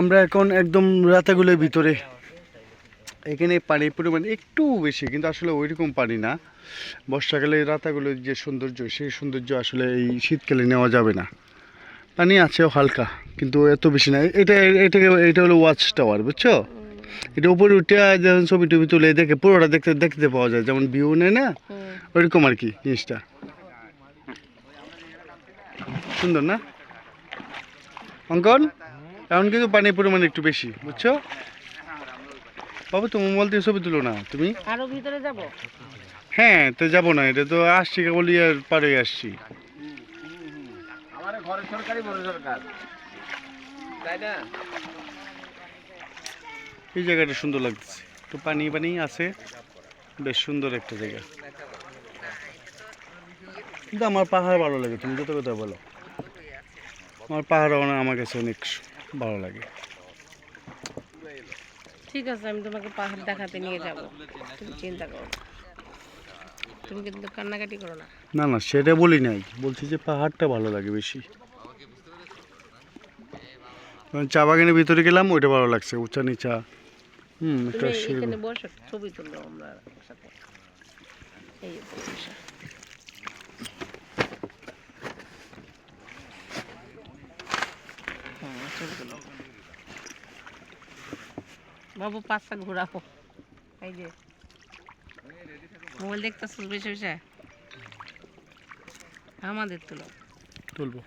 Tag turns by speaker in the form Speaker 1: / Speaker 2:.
Speaker 1: আমরা এখন একদম রাতাগুলোর ভিতরে। এখানে পানির পরিমাণ একটু বেশি, কিন্তু আসলে ওইরকম পানি না। বর্ষাকালে রাতাগুলোর যে সৌন্দর্য, সেই সৌন্দর্য আসলে এই শীতকালে নেওয়া যাবে না। পানি আছে হালকা, কিন্তু এত বেশি না। এটা, এটাকে, এটা হলো ওয়াচ টাওয়ার বুঝছ? এটা উপরে উঠে ছবি টবি তুলে দেখে, পুরোটা দেখতে দেখতে পাওয়া যায়। যেমন ভিউ নেয় না, ওইরকম আর কি জিনিসটা। সুন্দর না? অঙ্কন? এখন কিন্তু পানির পরিমাণ একটু বেশি বুঝছ? বাবু তুমি মোবাইল দিয়ে ছবি তুলো না তুমি?
Speaker 2: আরও ভিতরে যাব?
Speaker 1: হ্যাঁ তো যাব না এটা তো আসছি কেবল ইয়ার পারে আসছি।
Speaker 3: আমার ঘরে সরকারি বড় সরকার। তাই না?
Speaker 1: এই জায়গাটা সুন্দর লাগছে একটু পানি পানি আছে বেশ সুন্দর একটা জায়গা। কিন্তু আমার পাহাড় ভালো লাগে তুমি যত কথা বলো। আমার পাহাড় আমার কাছে অনেক ভালো লাগে।
Speaker 2: ঠিক আছে আমি তোমাকে পাহাড় দেখাতে নিয়ে যাব। তুমি চিন্তা করো। তুমি কিন্তু কান্নাকাটি করো না।
Speaker 1: না না সেটা বলি নাই। বলছি যে পাহাড়টা ভালো লাগে বেশি। চা বাগানের ভিতরে গেলাম ওইটা ভালো লাগছে উঁচা নিচা হুম একটা
Speaker 2: ছবি আমরা একসাথে। এই হুম, বাবু পাঁচটা ঘোরাবো। এই যে। মোবাইল দেখতেছিস বেশি বেশি আমাদের তুলো
Speaker 1: তুলবো।